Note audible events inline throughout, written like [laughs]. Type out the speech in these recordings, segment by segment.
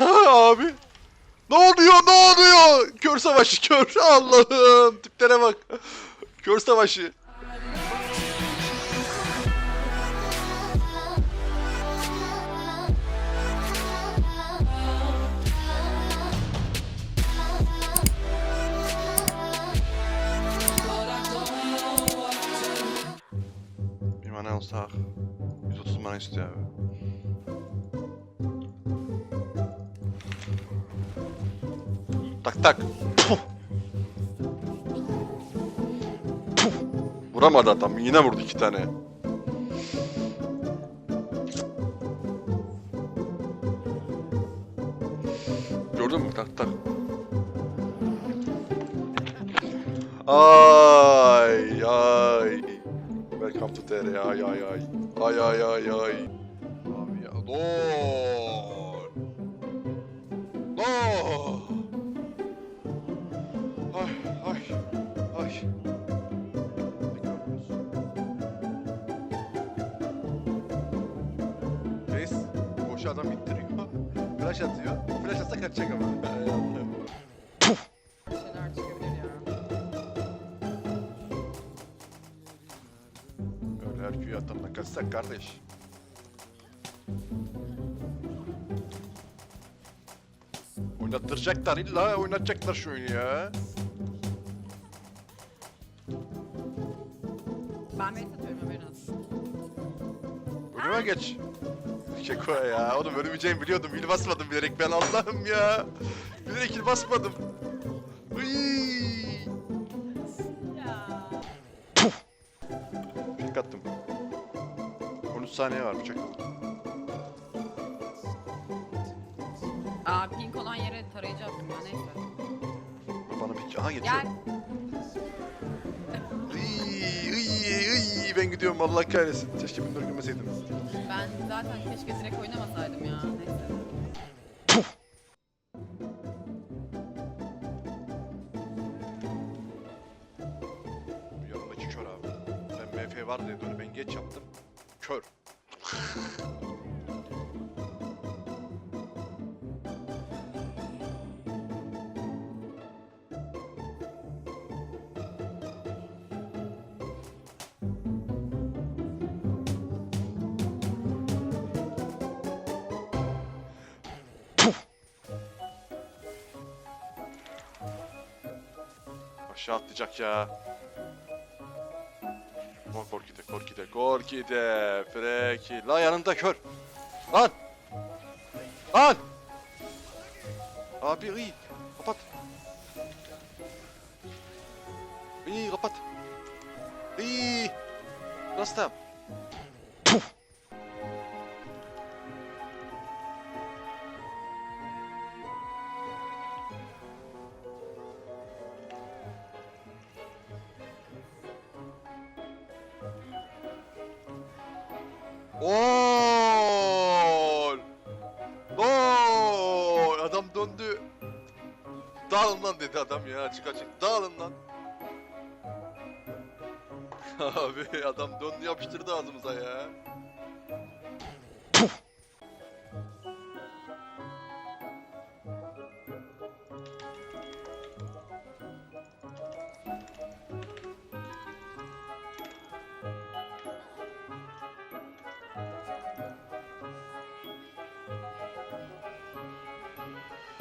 [laughs] Abi. Ne oluyor ne oluyor? Kör savaşı kör. Allah'ım tiplere bak. Kör savaşı. Bir mana olsak 130 mana istiyor abi. Tak tak. Puh. Puh. Vuramadı adam. Yine vurdu iki tane. Gördün mü? Tak tak. Ay ay. Welcome to TR. Ay ay ay. Ay ay ay ay. Abi ya. Dur. Dur. Koşu adam ittiriyor. Flash atıyor. Flash atsa kaçacak ama. Öyle her köye atanla kaçsak kardeş. Oynattıracaklar illa oynatacaklar şu oyunu ya. Ben beni satıyorum haberin olsun. Önüme geç. Keko ya. Oğlum ölmeyeceğimi biliyordum. Il basmadım bilerek ben Allah'ım ya. Bilerek il basmadım. Iiii. Ya. Pik attım. 13 saniye var bıçak. Aa pink olan yere tarayıcı attım ya neyse. Bana bir... Aha geçiyor. Gel. Iiii, iiii, iiii. Ben gidiyorum Allah kahretsin. Keşke. Ben zaten keşke direkt oynamasaydım ya neyse. Bu yanındaki kör abi. Ben MF var diye dönü ben geç yaptım. Kör. [laughs] Aşağı atlayacak ya. Gol Korkide, Korkide, Korkide, Freki. La yanında kör. Lan! Lan! Abi iyi. Kapat. İyi kapat. İyi. Rasta. Puf. Gol! Gol! Adam döndü. Dağılın lan dedi adam ya açık açık. Dağılın lan. [laughs] Abi adam döndü yapıştırdı ağzımıza ya.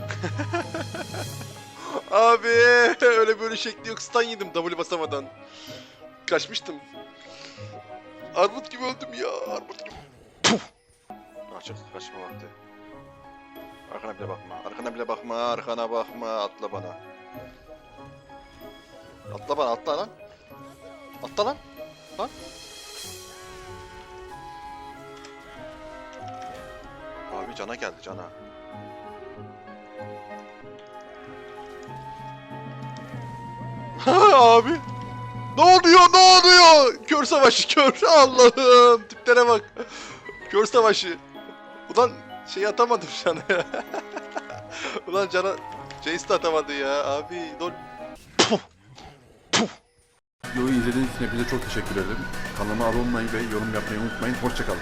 [laughs] Abi öyle böyle şekli yok. Stun yedim W basamadan. Kaçmıştım. Armut gibi öldüm ya. Armut gibi. Puf. Açık kaçma vakti. Arkana bile bakma. Arkana bile bakma. Arkana bakma. Atla bana. Atla bana. Atla lan. Atla lan. Lan. Abi cana geldi cana. Abi. Ne oluyor ne oluyor? Kör savaşı kör. Allah'ım tiplere bak. Kör savaşı. Ulan şey atamadım sana ya. [laughs] Ulan cana Jace de atamadı ya abi. Dur. Videoyu izlediğiniz için hepinize çok teşekkür ederim. Kanalıma abone olmayı ve yorum yapmayı unutmayın. Hoşçakalın.